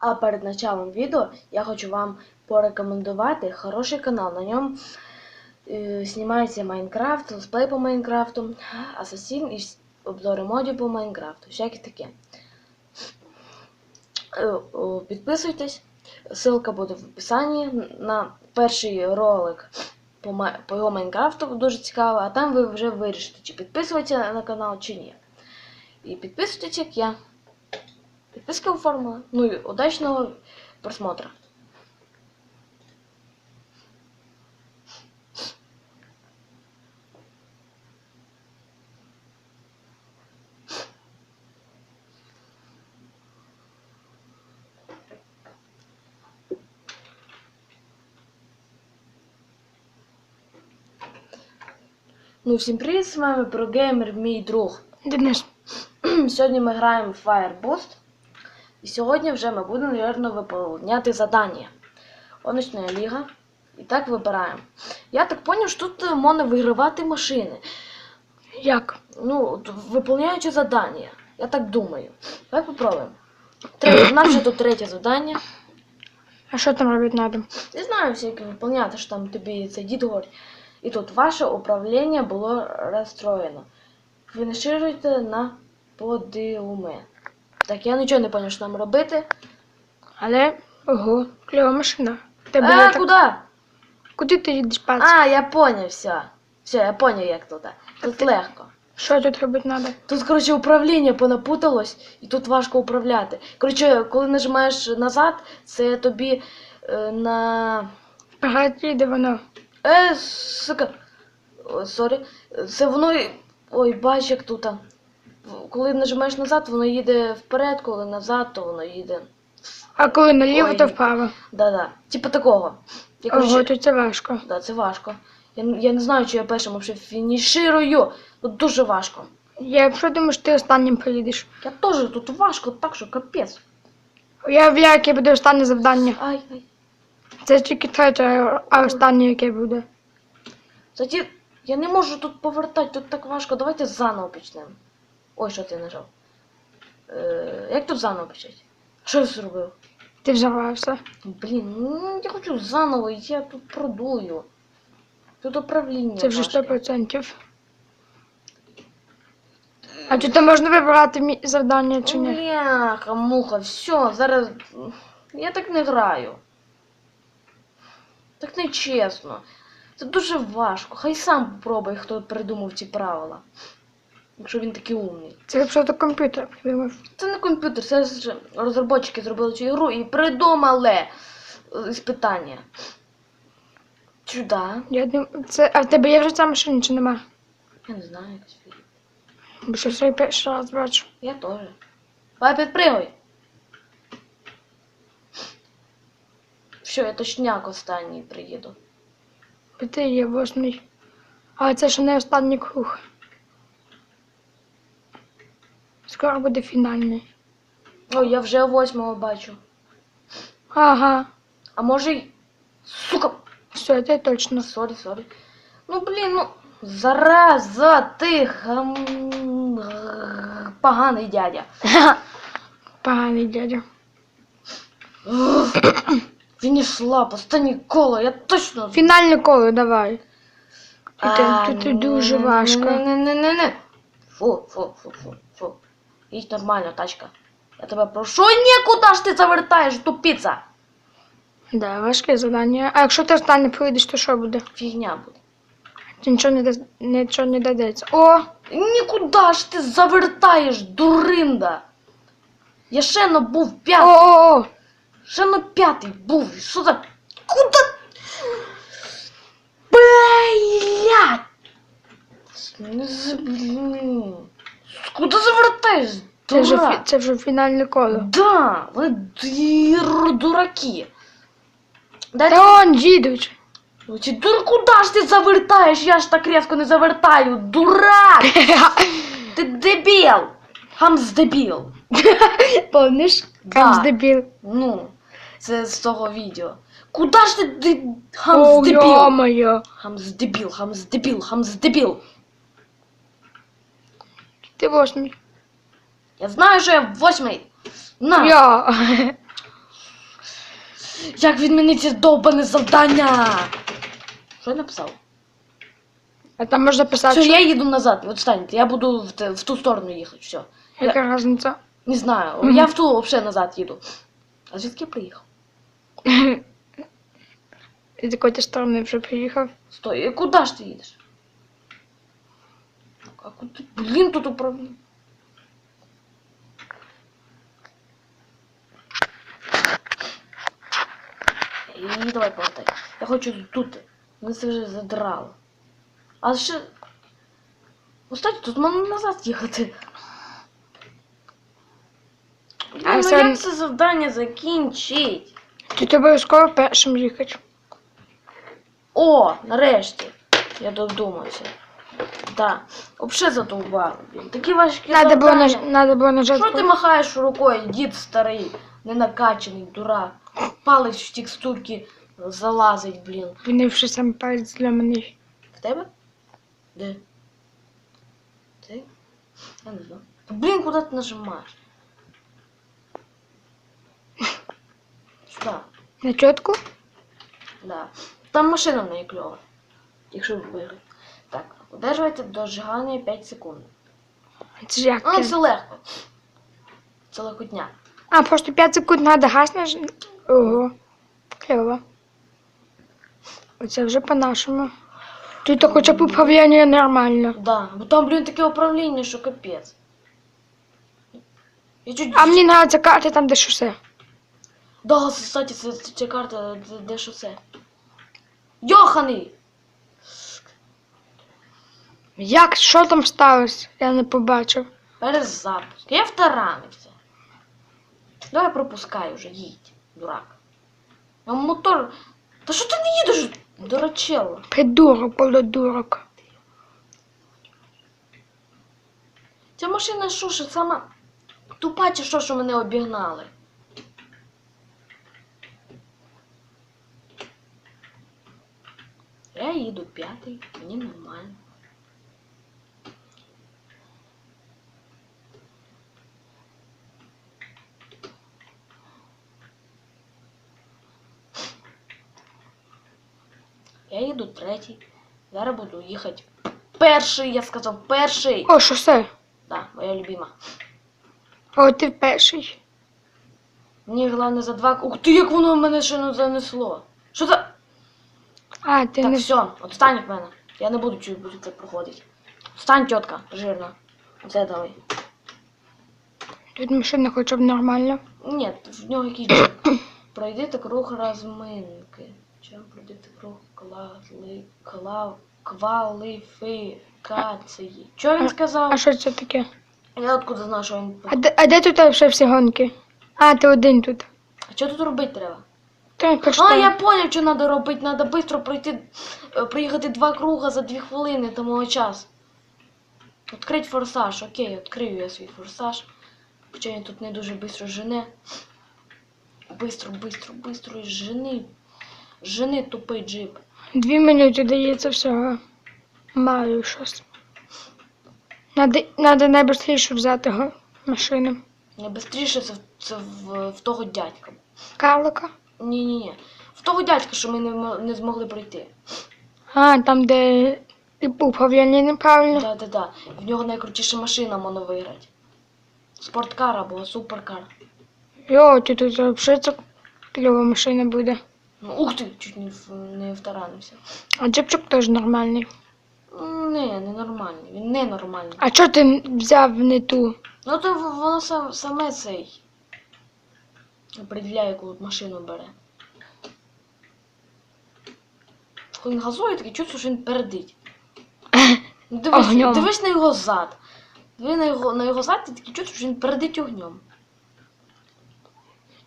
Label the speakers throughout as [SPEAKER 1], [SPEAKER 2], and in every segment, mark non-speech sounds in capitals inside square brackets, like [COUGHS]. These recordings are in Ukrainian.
[SPEAKER 1] А перед началом відео я хочу вам порекомендувати хороший канал. На ньому е, знімається Майнкрафт, летсплей по Майнкрафту, Асасін і обзори модів по Майнкрафту, всяке таке. Е, Підписуйтесь, ссылка буде в описанні на перший ролик по, по його Майнкрафту, дуже цікаво, а там ви вже вирішите, чи підписуватися на канал, чи ні. І підписуйтесь, як я. Підписка оформила. Ну і удачного просмотра. Ну, всім привіт, з вами прогеймер, мій друг.
[SPEAKER 2] Денис,
[SPEAKER 1] Сьогодні ми граємо в Fireboost. І сьогодні вже ми будемо, мабуть, виповняти задання. Гоночна ліга. І так вибираємо. Я так зрозумів, що тут е, можна вигравати машини.
[SPEAKER 2] як?
[SPEAKER 1] Ну, виповняючи задання. Я так думаю. Давай попробуємо. Третє, у нас вже тут третє завдання.
[SPEAKER 2] А що там робити треба?
[SPEAKER 1] Не знаю, всяке виповняти, що там тобі цей дід говорить. І тут ваше управління було розстроєно. Фінішируйте на подіуми. Так, я нічого не зрозумів, що нам робити.
[SPEAKER 2] Але ого, кльова машина. Тебе
[SPEAKER 1] А,
[SPEAKER 2] так...
[SPEAKER 1] куди?
[SPEAKER 2] Куди ти їдеш пац?
[SPEAKER 1] А, я поняв, все. Все, я поняв, як тут. Тут легко.
[SPEAKER 2] Що тут робити треба?
[SPEAKER 1] Тут, коротше, управління понапуталось, і тут важко управляти. Коротше, коли нажимаєш назад, це тобі е, на.
[SPEAKER 2] Вперед їде воно.
[SPEAKER 1] Е, сука. О, Сорі. Це воно. Ой, бач, як тут. Коли нажимаєш назад, воно їде вперед, коли назад, то воно їде.
[SPEAKER 2] А коли наліво,
[SPEAKER 1] Ой.
[SPEAKER 2] то вправо.
[SPEAKER 1] Да-да. Типа такого. Я,
[SPEAKER 2] Ого, тут це важко.
[SPEAKER 1] да, це важко. Я, я не знаю, чи я першим взагалі фініширую. Тут дуже важко.
[SPEAKER 2] Я якщо думаю, що ти останнім поїдеш.
[SPEAKER 1] Я теж тут важко, так що капець.
[SPEAKER 2] Я в яке буде останнє завдання.
[SPEAKER 1] Ай, ай.
[SPEAKER 2] Це тільки третє, а останнє яке буде.
[SPEAKER 1] Кстати, я не можу тут повертати, тут так важко. Давайте заново почнемо. Ой, що ти нажав? Е, як тут заново почати? Що я зробив?
[SPEAKER 2] Ти взорвався.
[SPEAKER 1] Блін, ну я хочу заново, я тут продую. Тут управління.
[SPEAKER 2] Це вже 100%. А чи то можна вибирати завдання чи ні?
[SPEAKER 1] Бляха, муха, все, зараз. Я так не граю. Так не чесно. Це дуже важко. Хай сам попробує, хто придумав ці правила. Якщо він такий умний.
[SPEAKER 2] Це просто комп'ютер придумав.
[SPEAKER 1] Це не комп'ютер, це ж розробники зробили цю ігру і придумали е, іспитання. Чуда?
[SPEAKER 2] Я дум... це... А в тебе є вже ця машина чи нема?
[SPEAKER 1] Я не знаю, якось фігня.
[SPEAKER 2] Бо що свій перший раз бачу.
[SPEAKER 1] Я теж. Давай підпригуй. Все, я точняк останній приїду.
[SPEAKER 2] Бо ти є восьмий. Але це ще не останній круг. Скоро буде фінальний.
[SPEAKER 1] Ой, я вже восьмого бачу.
[SPEAKER 2] Ага,
[SPEAKER 1] А може й. Сука!
[SPEAKER 2] все, це точно.
[SPEAKER 1] Сорі, сорі. Ну блін, ну. Зараза, ти гам... поганий дядя. [LAUGHS]
[SPEAKER 2] Поганий дядя.
[SPEAKER 1] Фініш лап, останнє коло, я точно.
[SPEAKER 2] Фінальне коло, давай.
[SPEAKER 1] А,
[SPEAKER 2] Тут, тут дуже важко.
[SPEAKER 1] Не-не-не-не. Фу, фу, фу, фу, фу. Їдь нормально, тачка. Я тебе прошу, ні, куди ж ти завертаєш, тупіця?
[SPEAKER 2] Да, важке завдання. А якщо ти останнє прийдеш, то що буде?
[SPEAKER 1] Фігня буде.
[SPEAKER 2] Чи Нічого не, даз- нічого не дадеться. О!
[SPEAKER 1] Нікуди ж ти завертаєш, дуринда? Я ще на був п'ятий.
[SPEAKER 2] О-о-о!
[SPEAKER 1] Ще на п'ятий був. Що за. Куда? Блять! Блін. Завертаєш?
[SPEAKER 2] Це вже, фі- це вже фінальне коло.
[SPEAKER 1] Да, ви дир- дураки. Дайте...
[SPEAKER 2] Та он їдуть.
[SPEAKER 1] Чи дур, куди ж ти завертаєш? Я ж так різко не завертаю. Дурак! [LAUGHS] Ти дебіл! Хамс дебіл. [LAUGHS]
[SPEAKER 2] Помниш?
[SPEAKER 1] Да.
[SPEAKER 2] Камс дебіл.
[SPEAKER 1] Ну, це з того відео. Куди ж ти, хамс
[SPEAKER 2] О,
[SPEAKER 1] дебіл?
[SPEAKER 2] йо-моє.
[SPEAKER 1] Хамс дебіл, хамс дебіл, хамс дебіл.
[SPEAKER 2] Ти восьмий.
[SPEAKER 1] Я знаю, що я восьмий. На,
[SPEAKER 2] Я.
[SPEAKER 1] Як відмінити довбане завдання? Що я написав?
[SPEAKER 2] А там можна писати,
[SPEAKER 1] Все,
[SPEAKER 2] що
[SPEAKER 1] я їду назад, відстаньте. Я буду в, те- в ту сторону їхати. Все.
[SPEAKER 2] яка різниця.
[SPEAKER 1] Не знаю.
[SPEAKER 2] Мгм.
[SPEAKER 1] Я в ту взагалі назад їду. А звідки я приїхав? [LAUGHS]
[SPEAKER 2] З якої ти сторони вже приїхав.
[SPEAKER 1] Стой, і куди ж ти їдеш? А куди? Блін, тут управління. І давай повертай. Я хочу тут. Мене це вже задрало. А ще. Кстати, тут можна назад їхати. Блін,
[SPEAKER 2] А
[SPEAKER 1] ну
[SPEAKER 2] це-
[SPEAKER 1] як це завдання закінчить?
[SPEAKER 2] Тут обов'язково першим їхати.
[SPEAKER 1] О, нарешті. Я додумався. Да. Взагалі задовбало, блін. Такі важкі
[SPEAKER 2] Надо було,
[SPEAKER 1] завдання.
[SPEAKER 2] наж... Надо було нажати.
[SPEAKER 1] Що ти махаєш рукою, дід старий, ненакачаний, дурак. Палець в текстурки залазить, блін.
[SPEAKER 2] Вже сам палець зламаний.
[SPEAKER 1] В тебе? Де? Ти? Я не знаю. Блін, куди ти нажимаєш? Сюди.
[SPEAKER 2] На чітку?
[SPEAKER 1] Да. Там машина в неї кльова. Якщо виграти. Так, удержуйте до зжигання 5 секунд.
[SPEAKER 2] Це ж як? Ти?
[SPEAKER 1] це легко. Це легкотня.
[SPEAKER 2] А, просто 5 секунд надо газ наж... Ого. Клево. Оце вже по-нашому. Тут хоча б управління нормально.
[SPEAKER 1] Да, бо там, блін, таке управління, що капець. Я чуть...
[SPEAKER 2] А мені нравиться карта там, де шосе.
[SPEAKER 1] Да, кстати, це, це, це карта, де, де шосе. Йоханий!
[SPEAKER 2] Як, що там сталося? Я не побачив.
[SPEAKER 1] Перезапуск. Я втаранився. Давай пропускай уже, їдь, дурак. А мотор. Та що ти не їдеш, дурачело?
[SPEAKER 2] Придурок, полудурок.
[SPEAKER 1] Ця машина що ж сама тупа чи що, що мене обігнали? Я їду п'ятий, мені нормально. Я їду третій. Зараз буду їхати. Перший, я сказав, перший.
[SPEAKER 2] О, шосе.
[SPEAKER 1] Да, моя любима.
[SPEAKER 2] О, ти перший.
[SPEAKER 1] Мені головне за два. Ух ти, як воно мене ще не занесло. Що за.
[SPEAKER 2] А, ти
[SPEAKER 1] Так,
[SPEAKER 2] не
[SPEAKER 1] все, отстань від мене. Я не буду чуть буду це проходити. Встань, тітка, жирна. Оце давай.
[SPEAKER 2] тут машина хоча б нормально.
[SPEAKER 1] Ні, в нього якийсь [COUGHS] джип. Пройдите круг розминки. Кваліфікації. Що він сказав?
[SPEAKER 2] А що це таке?
[SPEAKER 1] Я откуда знаю, що він.
[SPEAKER 2] А де, а де тут вже всі гонки? А, ти один тут.
[SPEAKER 1] А що тут робити треба? А, я поняв, що треба робити. Треба швидко пройти, е, проїхати два круга за дві хвилини, тому час. Відкрить форсаж. Окей, відкрию я свій форсаж. Хоча він тут не дуже швидко жене. Бистро, бистро, бистро і жени. Жени тупий джип.
[SPEAKER 2] Дві минути дається всього. Маю щось. Надо, надо найбыстріше взяти го- машину.
[SPEAKER 1] Найбистріше це, це в, в того дядька.
[SPEAKER 2] Карлика.
[SPEAKER 1] Ні-ні-ні. В того дядька, що ми не, мо- не змогли пройти.
[SPEAKER 2] А, там, де типу, управління неправильно.
[SPEAKER 1] Да-да-да. В нього найкрутіша машина можна виграти. Спорткар або суперкар.
[SPEAKER 2] Йо, ти тут взагалі це кльова машина буде.
[SPEAKER 1] Ну, ух ти, чуть не, в- не втаранився.
[SPEAKER 2] А джипчик теж нормальний.
[SPEAKER 1] Не, не нормальний. Він не нормальний.
[SPEAKER 2] А чого ти взяв не ту?
[SPEAKER 1] Ну то воно сам, саме цей. Определяє, яку машину бере. Коли він газує, таке чувство, що він передить. Ну, [LAUGHS] Дивись,
[SPEAKER 2] Огнем.
[SPEAKER 1] дивись на його зад. Диви на його, на його зад, і таке чувство, що він передить огнем.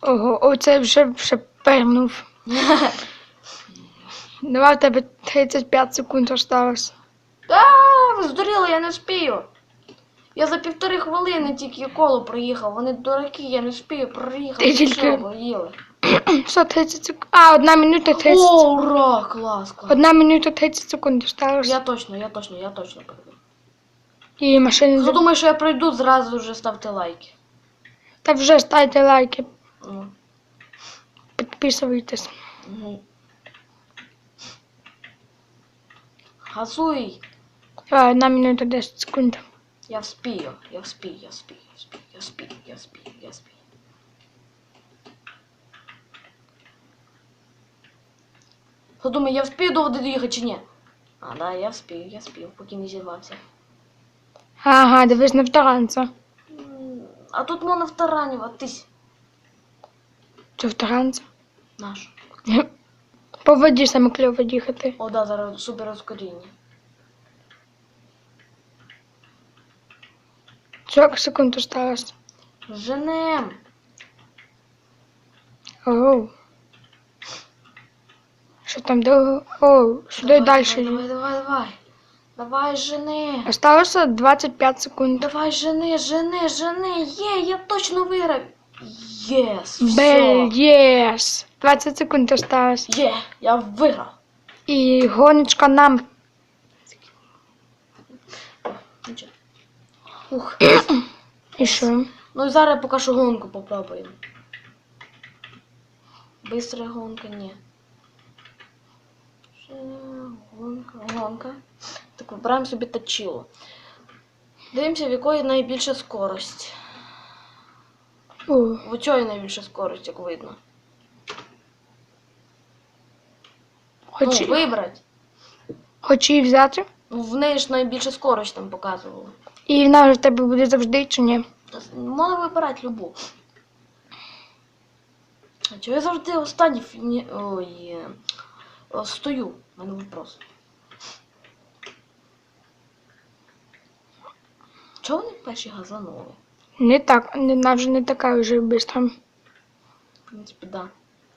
[SPEAKER 2] Ого, оце вже, вже пернув. Давай в тебе 35 секунд осталось.
[SPEAKER 1] Та, ви здуріли, я не спію. Я за півтори хвилини тільки коло проїхав. Вони дураки, я не спію проїхати.
[SPEAKER 2] Ти тільки- [CLEARS THROAT]
[SPEAKER 1] що, поїли?
[SPEAKER 2] Що, 30 секунд? А, одна минута 30
[SPEAKER 1] О, ура, клас, клас.
[SPEAKER 2] Одна минута 30 секунд осталось.
[SPEAKER 1] Я точно, я точно, я точно пройду.
[SPEAKER 2] І машина...
[SPEAKER 1] Хто думає, що я пройду, зразу вже ставте лайки.
[SPEAKER 2] Та вже ставте лайки.
[SPEAKER 1] Ну.
[SPEAKER 2] Підписуйтесь.
[SPEAKER 1] Угу. Газуй!
[SPEAKER 2] А, Одна минута 10 секунд.
[SPEAKER 1] Я вспію, я вспію, я вспію, я вспію, я вспію, я вспію, я вспію. Хто думає, я вспію довго доїхати чи ні? А, да, я вспію, я вспію, поки не зірвався.
[SPEAKER 2] Ага, дивись на вторанця.
[SPEAKER 1] А тут можна втаранюватись.
[SPEAKER 2] Це вторанця.
[SPEAKER 1] Наш. [LAUGHS]
[SPEAKER 2] По воді саме кльово їхати.
[SPEAKER 1] О, да, зараз супер ускоріння.
[SPEAKER 2] 40 секунд осталось.
[SPEAKER 1] Женем.
[SPEAKER 2] Оу. Що там довго? Оу, сюди
[SPEAKER 1] Давай,
[SPEAKER 2] далі.
[SPEAKER 1] Давай, давай, давай. Давай, жени.
[SPEAKER 2] Осталося 25 секунд.
[SPEAKER 1] Давай, жени, жени, жени. Є, я точно виграв. Єс,
[SPEAKER 2] Бель,
[SPEAKER 1] все.
[SPEAKER 2] єс. 20 секунд осталось.
[SPEAKER 1] Є, я виграв.
[SPEAKER 2] І гоночка нам.
[SPEAKER 1] Нічого. Ух.
[SPEAKER 2] І що?
[SPEAKER 1] Ну і зараз поки що гонку попробуємо. Бистра гонка, ні. Гонка, гонка. Так вибираємо собі тачило. Дивимося, в якої найбільша скорость.
[SPEAKER 2] О,
[SPEAKER 1] В найбільша скорость, як видно.
[SPEAKER 2] Хоч,
[SPEAKER 1] Ну, вибрати.
[SPEAKER 2] хоч її взяти.
[SPEAKER 1] Ну, в неї ж найбільша скорость там показувала.
[SPEAKER 2] І вона вже в тебе буде завжди чи ні?
[SPEAKER 1] Та с- Можна вибирати любу. А чого я завжди останній фіні... Ой, е, о, стою? У мене вопрос. Чого вони перші газанули?
[SPEAKER 2] Не так, не- вона вже не така вже швидко.
[SPEAKER 1] В принципі, да.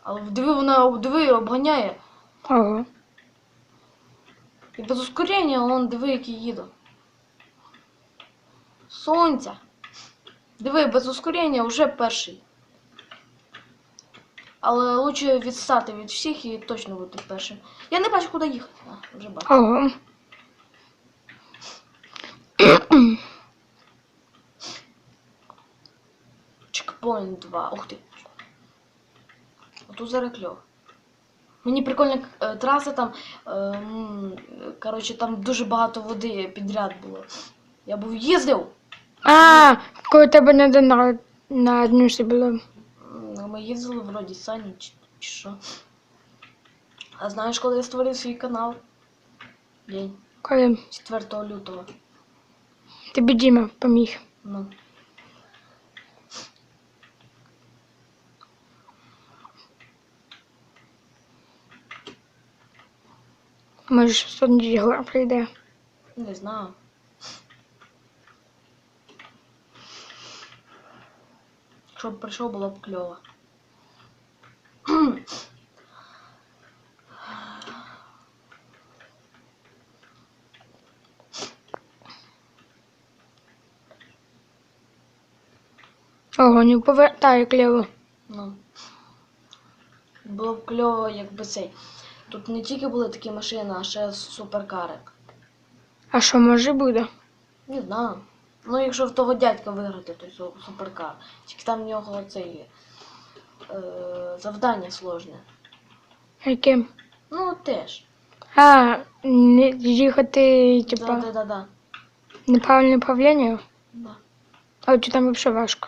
[SPEAKER 1] Але диви, вона диви, обганяє.
[SPEAKER 2] Ого.
[SPEAKER 1] І без ускорення, он диви, який їде. Сонця. Диви, без ускорення вже перший. Але лучше відстати від всіх і точно бути першим. Я не бачу, куди їхати. А, вже бачу.
[SPEAKER 2] Ого.
[SPEAKER 1] Чекпоінт 2. Ух ти. Отут зараз кльово. Мені прикольна е, траса там. Е, коротше, там дуже багато води підряд було. Я був їздив.
[SPEAKER 2] А, коли тебе не на, на днюсі було.
[SPEAKER 1] М, Ми їздили вроді сані чи, чи що. А знаєш, коли я створив свій канал? День
[SPEAKER 2] Коли
[SPEAKER 1] 4 лютого.
[SPEAKER 2] тобі Діма поміг.
[SPEAKER 1] Ну.
[SPEAKER 2] Може, сьогодні Єгор прийде.
[SPEAKER 1] Не знаю. Щоб прийшов, було б кльово.
[SPEAKER 2] Ого, не повертає клево.
[SPEAKER 1] Ну. Було б кльово, якби цей. Тут не тільки були такі машини, а ще суперкари.
[SPEAKER 2] А що може буде?
[SPEAKER 1] Не знаю. Ну, якщо в того дядька виграти, той суперкар. Тільки там в нього цей е, завдання сложне.
[SPEAKER 2] Яким?
[SPEAKER 1] Ну, теж.
[SPEAKER 2] А, не їхати,
[SPEAKER 1] Да,
[SPEAKER 2] типа,
[SPEAKER 1] да, да, да.
[SPEAKER 2] неправильне управління?
[SPEAKER 1] да.
[SPEAKER 2] А чи там взагалі важко?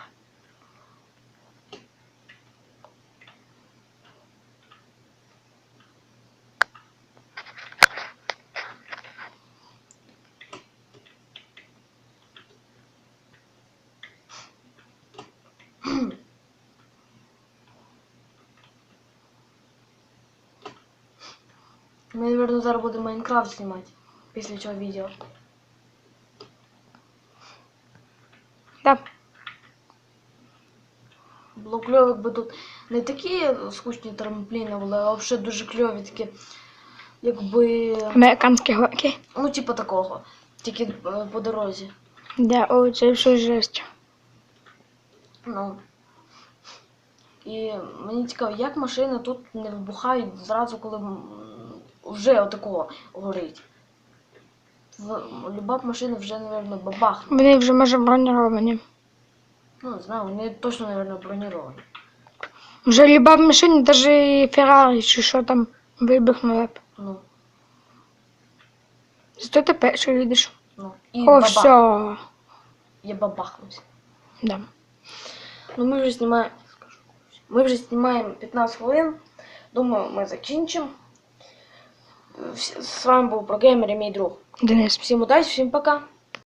[SPEAKER 1] Мабуть, зараз будемо Майнкрафт знімати після цього відео.
[SPEAKER 2] Да.
[SPEAKER 1] Було кльово, якби тут не такі скучні трампліни були, а взагалі дуже кльові такі, якби.
[SPEAKER 2] Американські горки.
[SPEAKER 1] Ну, типу такого. Тільки е, по дорозі.
[SPEAKER 2] Да, о, це все жесть.
[SPEAKER 1] Ну. І мені цікаво, як машини тут не вибухають зразу, коли м, вже отакого горить. Люба машина вже, мабуть, бабахне.
[SPEAKER 2] Вони вже може броніровані.
[SPEAKER 1] Ну, не знаю, вони точно, мабуть, броніровані.
[SPEAKER 2] Вже люба в машині, навіть Феррарі чи що там вибухнула б.
[SPEAKER 1] Ну,
[SPEAKER 2] Зато ти перший їдеш.
[SPEAKER 1] ну. І
[SPEAKER 2] О,
[SPEAKER 1] бабах.
[SPEAKER 2] все.
[SPEAKER 1] Я бабахнувся.
[SPEAKER 2] Да.
[SPEAKER 1] Ну, ми вже знімаємо. Ми вже знімаємо 15 хвилин. Думаю, ми закінчимо. З вами був прогеймер і мій друг.
[SPEAKER 2] Денис.
[SPEAKER 1] Всім удачі, всім пока.